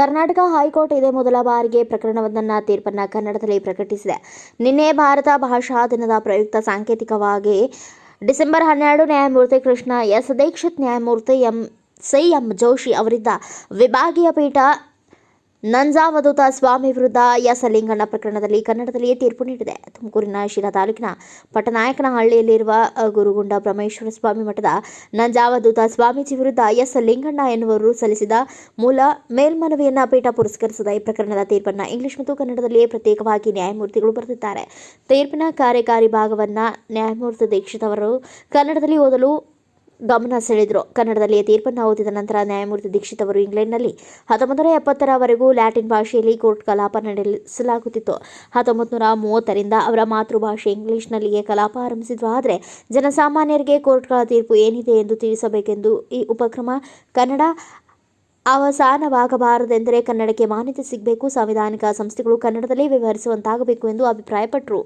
Karnataka high court ಇದೇ ಮೊದಲ ಬಾರಿಗೆ ಪ್ರಕರಣವೊಂದನ್ನು ತೀರ್ಪನ್ನು ಕನ್ನಡದಲ್ಲಿ ಪ್ರಕಟಿಸಿದೆ. ನಿನ್ನೆ ಭಾರತ ಭಾಷಾ ದಿನದ ಪ್ರಯುಕ್ತ ಸಾಂಕೇತಿಕವಾಗಿ ಡಿಸೆಂಬರ್ ಹನ್ನೆರಡು ನ್ಯಾಯಮೂರ್ತಿ ಕೃಷ್ಣ ಎಸ್. ದೀಕ್ಷಿತ್, ನ್ಯಾಯಮೂರ್ತಿ ಎಂ. C M. ಜೋಶಿ ಅವರಿದ್ದ ವಿಭಾಗೀಯ ಪೀಠ ನಂಜಾವಧೂತ ಸ್ವಾಮಿ ವಿರುದ್ಧ ಯಸಲಿಂಗಣ್ಣ ಪ್ರಕರಣದಲ್ಲಿ ಕನ್ನಡದಲ್ಲಿಯೇ ತೀರ್ಪು ನೀಡಿದೆ. ತುಮಕೂರಿನ ಶಿರಾ ತಾಲೂಕಿನ ಪಟ್ಟನಾಯಕನಹಳ್ಳಿಯಲ್ಲಿರುವ ಅ, ಗುರುಗುಂಡ ಬ್ರಹ್ಮೇಶ್ವರ ಸ್ವಾಮಿ ಮಠದ ನಂಜಾವಧೂತ ಸ್ವಾಮೀಜಿ ವಿರುದ್ಧ ಯಸಲಿಂಗಣ್ಣ ಲಿಂಗಣ್ಣ ಎನ್ನುವರು ಸಲ್ಲಿಸಿದ ಮೂಲ ಮೇಲ್ಮನವಿಯನ್ನ ಪೀಠ ಪುರಸ್ಕರಿಸಿದ ಈ ಪ್ರಕರಣದ ತೀರ್ಪನ್ನು ಇಂಗ್ಲಿಷ್ ಮತ್ತು ಕನ್ನಡದಲ್ಲಿಯೇ ಪ್ರತ್ಯೇಕವಾಗಿ ನ್ಯಾಯಮೂರ್ತಿಗಳು ಬರೆದಿದ್ದಾರೆ. ತೀರ್ಪಿನ ಕಾರ್ಯಕಾರಿ ಭಾಗವನ್ನ ನ್ಯಾಯಮೂರ್ತಿ ದೀಕ್ಷಿತ್ ಅವರು ಕನ್ನಡದಲ್ಲಿ ಓದಲು ಗಮನ ಸೆಳೆದರು. ಕನ್ನಡದಲ್ಲಿ ತೀರ್ಪನ್ನು ಓದಿದ ನಂತರ ನ್ಯಾಯಮೂರ್ತಿ ದೀಕ್ಷಿತ್ ಅವರು ಇಂಗ್ಲೆಂಡ್ನಲ್ಲಿ ಹತ್ತೊಂಬತ್ತು ನೂರ ಎಪ್ಪತ್ತರವರೆಗೂ ಲ್ಯಾಟಿನ್ ಭಾಷೆಯಲ್ಲಿ ಕೋರ್ಟ್ ಕಲಾಪ ನಡೆಸಲಾಗುತ್ತಿತ್ತು. ಹತ್ತೊಂಬತ್ತು ನೂರ ಮೂವತ್ತರಿಂದ ಅವರ ಮಾತೃಭಾಷೆ ಇಂಗ್ಲಿಷ್ನಲ್ಲಿಯೇ ಕಲಾಪ ಆರಂಭಿಸಿದ್ರು. ಆದರೆ ಜನಸಾಮಾನ್ಯರಿಗೆ ಕೋರ್ಟ್ಗಳ ತೀರ್ಪು ಏನಿದೆ ಎಂದು ತಿಳಿಸಬೇಕೆಂದು ಈ ಉಪಕ್ರಮ ಕನ್ನಡ ಅವಸಾನವಾಗಬಾರದೆಂದರೆ ಕನ್ನಡಕ್ಕೆ ಮಾನ್ಯತೆ ಸಿಗಬೇಕು. ಸಾಂವಿಧಾನಿಕ ಸಂಸ್ಥೆಗಳು ಕನ್ನಡದಲ್ಲೇ ವ್ಯವಹರಿಸುವಂತಾಗಬೇಕು ಎಂದು ಅಭಿಪ್ರಾಯಪಟ್ಟರು